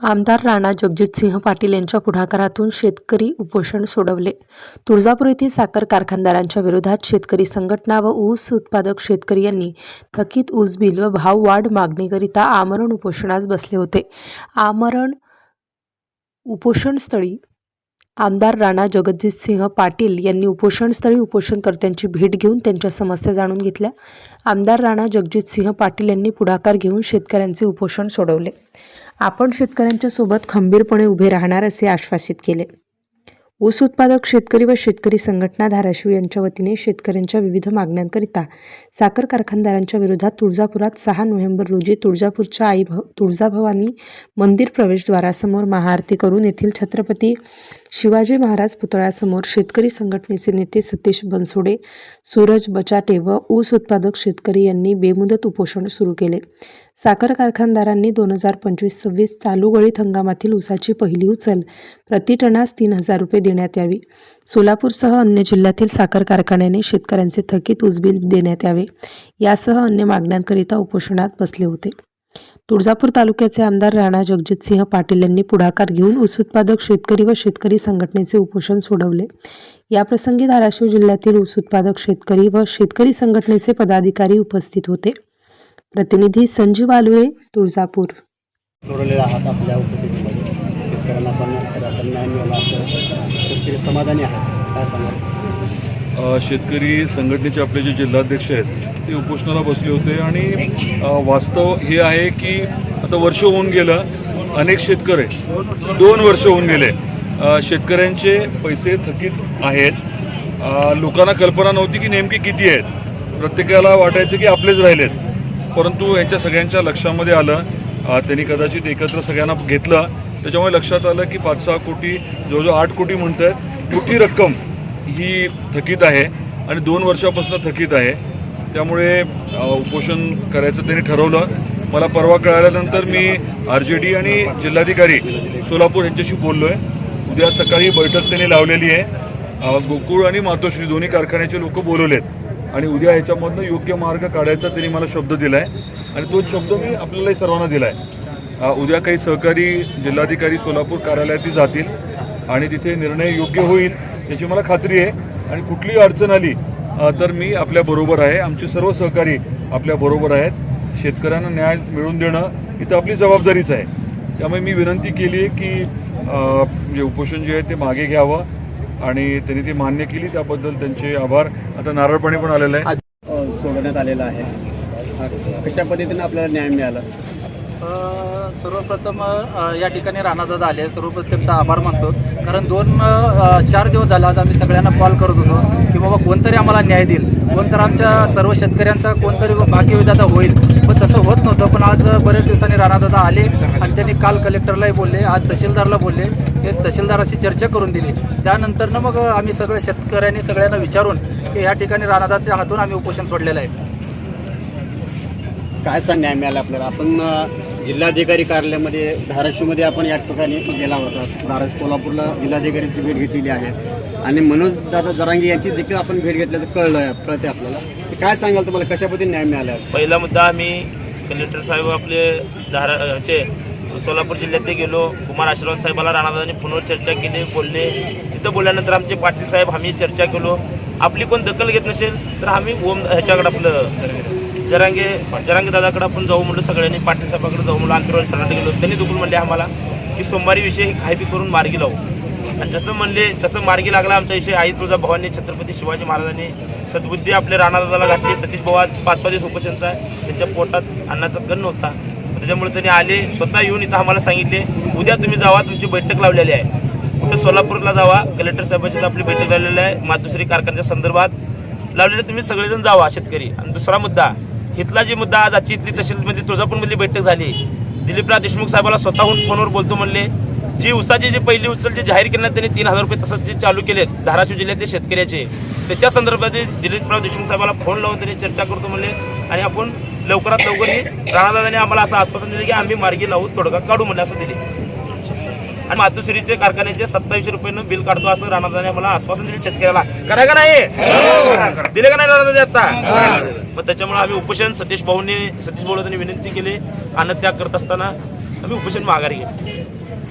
आमदार राणा जगजितसिंह पाटील यांच्या पुढाकारातून शेतकरी उपोषण सोडवले. तुळजापूर येथील साखर कारखानदारांच्या विरोधात शेतकरी संघटना व ऊस उत्पादक शेतकरी यांनी थकीत ऊस बिल व भाववाढ मागणीकरिता आमरण उपोषणास बसले होते. आमरण उपोषणस्थळी आमदार राणा जगजितसिंह पाटील यांनी उपोषणस्थळी उपोषणकर्त्यांची भेट घेऊन त्यांच्या समस्या जाणून घेतल्या. आमदार राणा जगजितसिंह पाटील यांनी पुढाकार घेऊन शेतकऱ्यांचे उपोषण सोडवले. आपण शेतकऱ्यांच्या सोबत खंबीरपणे उभे राहणार असे आश्वासित केले. ऊस उत्पादक शेतकरी व शेतकरी संघटना धाराशिव यांच्या वतीने शेतकऱ्यांच्या विविध मागण्यांकरिता साखर कारखानदारांच्या विरोधात तुळजापुरात सहा नोव्हेंबर रोजी तुळजापूरच्या आई भ तुळजाभवानी मंदिर प्रवेशद्वारासमोर महाआरती करून येथील छत्रपती शिवाजी महाराज पुतळ्यासमोर शेतकरी संघटनेचे नेते सतीश बनसोडे सूरज बचाटे व ऊस उत्पादक शेतकरी यांनी बेमुदत उपोषण सुरू केले. साखर कारखानदारांनी दोन हजार पंचवीस सव्वीस चालू गळीत हंगामातील ऊसाची पहिली उचल प्रतिटनास तीन हजार रुपये देण्यात यावी. सोलापूरसह अन्य जिल्ह्यातील साखर कारखान्याने शेतकऱ्यांचे थकीत उजबील देण्यात यावे. यासह अन्य मागण्यांकरिता उपोषणात बसले होते. तुळजापूर तालुक्याचे आमदार राणा जगजितसिंह पाटील यांनी पुढाकार घेऊन ऊस उत्पादक शेतकरी व शेतकरी संघटनेचे उपोषण सोडवले. याप्रसंगी धाराशिव जिल्ह्यातील ऊस उत्पादक शेतकरी व शेतकरी संघटनेचे पदाधिकारी उपस्थित होते. प्रतिनिधी संजीव आलुरे तुळजापूर सोडवलेला आहात आपल्या उपस्थितीमध्ये शेतकऱ्यांना पण त्याचा न्याय मिळाला असं शेतकरी समाधानी आहे काय सांगाल? शेतकरी संघटनेचे आपले जे जिल्हाध्यक्ष आहेत ते उपोषणाला बसले होते आणि वास्तव हे आहे की आता वर्ष होऊन गेलं अनेक शेतकरी दोन वर्ष होऊन गेले. शेतकऱ्यांचे पैसे थकीत आहेत. लोकांना कल्पना नव्हती की नेमके किती आहेत. प्रत्येकाला वाटायचं की आपलेच राहिलेत. परंतु यांच्या सगळ्यांच्या लक्षामध्ये आलं. त्यांनी कदाचित एकत्र सगळ्यांना घेतलं. त्याच्यामुळे लक्षात आलं की पाच सहा कोटी जवळजवळ आठ कोटी म्हणत आहेत मोठी रक्कम ही थकीत आहे आणि दोन वर्षापासून थकीत आहे. त्यामुळे उपोषण करायचं त्यांनी ठरवलं. मला परवा कळाल्यानंतर मी आर जे डी आणि जिल्हाधिकारी सोलापूर यांच्याशी बोललो आहे उद्या सकाळी बैठक त्यांनी लावलेली आहे. गोकुळ आणि मातोश्री दोन्ही कारखान्याचे लोक बोलवलेत. आणि उद्या ह्याच्यामधनं योग्य मार्ग काढायचा त्यांनी मला शब्द दिला आहे आणि तो शब्द मी आपल्याला सर्वांना दिला आहे उद्या काही सहकारी जिल्हाधिकारी सोलापूर कार्यालयात जातील आणि तिथे निर्णय योग्य होईल याची मला खात्री आहे. आणि कुठलीही अडचण आली तर मी आपल्या बरोबर आहे. आमचे सर्व सहकारी आपल्या बरोबर आहेत. शेतकऱ्यांना न्याय मिळवून देणं ही तर आपली जबाबदारीच आहे. त्यामुळे मी विनंती केली आहे की अ, जे उपोषण जे आहे ते मागे घ्यावं आणि त्यांनी ती मान्य केली. त्याबद्दल त्यांचे आभार. आता नारळ पाणी पण आलेलं आहे. सोडवण्यात आलेलं आहे. कशा पद्धतीने आपल्याला न्याय मिळाला? सर्वप्रथम या ठिकाणी राणादादा आले. सर्वप्रथम त्यांचा आभार मानतो. कारण दोन चार दिवस झाला आज आम्ही सगळ्यांना कॉल करत होतो की बाबा कोणतरी आम्हाला न्याय देईल. कोणतरी आमच्या सर्व शेतकऱ्यांचा कोणतरी भाग्यविधाता होईल. पण तसं होत नव्हतं. पण आज बऱ्याच दिवसांनी राणादादा आले आणि त्यांनी काल कलेक्टरलाही बोलले आज तहसीलदारला बोलले. ते तहसीलदाराशी चर्चा करून दिली. त्यानंतरनं मग आम्ही सगळे शेतकऱ्यांनी सगळ्यांना विचारून की या ठिकाणी राणादाच्या हातून आम्ही उपोषण सोडलेलं आहे. काय सांग न्याय मिळाला आपल्याला? आपण जिल्हाधिकारी कार्यालयामध्ये धाराशिवमध्ये आपण या ठिकाणी गेला होता. धाराशिव कोल्हापूरला जिल्हाधिकाऱ्यांची भेट घेतलेली आहे. आणि मनोज दादा जरांगे यांची देखील आपण भेट घेतल्याचं कळलं कळते आपल्याला. काय सांगाल तुम्हाला कशा पद्धतीने न्याय मिळाला पहिला मुद्दा आम्ही कलेक्टर साहेब आपले धारा ह्याचे सोलापूर जिल्ह्यातले गेलो. कुमार आशीर्वाद साहेबाला राणादानी फोनवर चर्चा केली बोलले. तिथं बोलल्यानंतर आमचे पाटील साहेब आम्ही चर्चा केलो. आपली कोण दखल घेत नसेल तर आम्ही ओम ह्याच्याकडे आपलं जरांगे जरांगे दादाकडे आपण जाऊ म्हणलं सगळ्यांनी पाटील साहेबाकडे जाऊ म्हणलं अंतरवाली सरांना गेलो. त्यांनी दुखून म्हणले आम्हाला की सोमवारी विषय हायपी करून मार्गी लावू. आणि जसं म्हणले तसं मार्गी लागला आमचा विषय. आई तुळजा भवानी छत्रपती शिवाजी महाराजांनी सद्बुद्धी आपल्या राणादादाला घातली. सतीश भाऊ आज पाचवा दिवस उपोषणचा आहे. त्यांच्या पोटात अन्नाचा कण होता. त्याच्यामुळे त्यांनी आले स्वतः येऊन इथं आम्हाला सांगितले उद्या तुम्ही जावा तुमची बैठक लावलेली आहे. कुठं सोलापूरला जावा कलेक्टर साहेबांची आपली बैठक लावलेली आहे मातोश्री कारखान्याच्या संदर्भात. लावलेले तुम्ही सगळेजण जावा शेतकरी. आणि दुसरा मुद्दा इथला जी मुद्दा आज आजची इथली तहसीलमध्ये तुळजापूरमधली बैठक झाली. दिलीपराव देशमुख साहेबाला स्वतःहून फोनवर बोलतो म्हणले जी उसाची जी पहिली उचल जे जाहीर केल्यात त्यांनी तीन हजार रुपये तसंच जे चालू केलेत धाराशिव जिल्ह्यातले शेतकऱ्याचे. त्याच्या संदर्भात दिलीपराव देशमुख साहेबाला फोन लावून त्यांनी चर्चा करतो म्हणले आणि आपण लवकरात लवकर ही राणादादाने आम्हाला असं आश्वासन दिलं की आम्ही मार्गी लावू तोडगा काढू म्हणले असं दिले. आणि मातोश्रीचे कारखान्याचे सत्तावीसशे रुपयानं बिल काढतो असं राणादाने मला आश्वासन दिले शेतकऱ्याला. करा का नाही? दिले का नाही राणादाने आता? मग त्याच्यामुळे आम्ही उपोषण सतीश भाऊंनी सतीश भाऊ विनंती केली. अन्नत्याग करत असताना आम्ही उपोषण माघारी घेतो